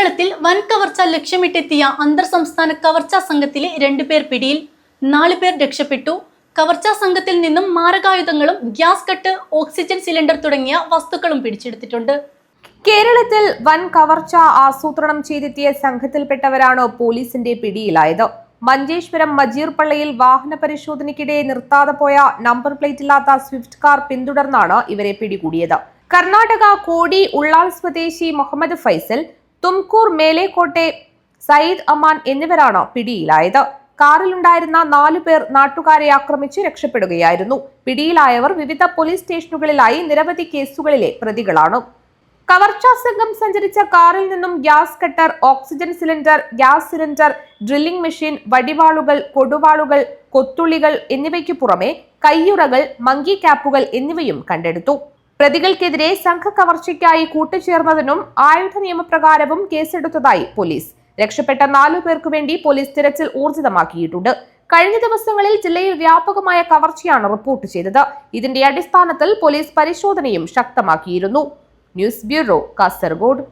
കേരളത്തിൽ വൻ കവർച്ച ലക്ഷ്യമിട്ടെത്തിയ അന്തർ സംസ്ഥാന കവർച്ചാ സംഘത്തിലെ രണ്ടുപേർ പിടിയിൽ നാലു പേർ രക്ഷപ്പെട്ടു. കവർച്ചാ സംഘത്തിൽ നിന്നും മാരകായുധങ്ങളും ഗ്യാസ് കട്ട് ഓക്സിജൻ സിലിണ്ടർ തുടങ്ങിയ വസ്തുക്കളും പിടിച്ചെടുത്തിട്ടുണ്ട്. കേരളത്തിൽ വൻ കവർച്ച ആസൂത്രണം ചെയ്തെത്തിയ സംഘത്തിൽപ്പെട്ടവരാണ് പോലീസിന്റെ പിടിയിലായത്. മഞ്ചേശ്വരം മജീർ പള്ളിയിൽ വാഹന പരിശോധനയ്ക്കിടെ നിർത്താതെ പോയ നമ്പർ പ്ലേറ്റ് ഇല്ലാത്ത സ്വിഫ്റ്റ് കാർ പിന്തുടർന്നാണ് ഇവരെ പിടികൂടിയത്. കർണാടക കോടി ഉള്ളാൾ സ്വദേശി മുഹമ്മദ് ഫൈസൽ തുംകൂർ മേലേക്കോട്ടെ സയ്യിദ് അമാൻ എന്നിവരാണ് പിടിയിലായത്. കാറിലുണ്ടായിരുന്ന നാലു പേർ നാട്ടുകാരെ ആക്രമിച്ച് രക്ഷപ്പെടുകയായിരുന്നു. പിടിയിലായവർ വിവിധ പോലീസ് സ്റ്റേഷനുകളിലായി നിരവധി കേസുകളിലെ പ്രതികളാണ്. കവർച്ചാ സംഘം സഞ്ചരിച്ച കാറിൽ നിന്നും gas cutter oxygen cylinder gas cylinder drilling machine വടിവാളുകൾ കൊടുവാളുകൾ കൊത്തുള്ളികൾ എന്നിവയ്ക്ക് പുറമെ കയ്യുറകൾ മങ്കി ക്യാപ്പുകൾ എന്നിവയും കണ്ടെടുത്തു. പ്രതികൾക്കെതിരെ സംഘ കവർച്ചയ്ക്കായി കൂട്ടുചേർന്നതിനും ആയുധ നിയമപ്രകാരവും കേസെടുത്തതായി പോലീസ്. രക്ഷപ്പെട്ട നാലു പേർക്കു വേണ്ടി പോലീസ് തിരച്ചിൽ ഊർജിതമാക്കിയിട്ടുണ്ട്. കഴിഞ്ഞ ദിവസങ്ങളിൽ ജില്ലയിൽ വ്യാപകമായ കവർച്ചയാണ് റിപ്പോർട്ട് ചെയ്തത്. ഇതിന്റെ അടിസ്ഥാനത്തിൽ പോലീസ് പരിശോധനയും ശക്തമാക്കിയിരുന്നു. News bureau Kasaragod.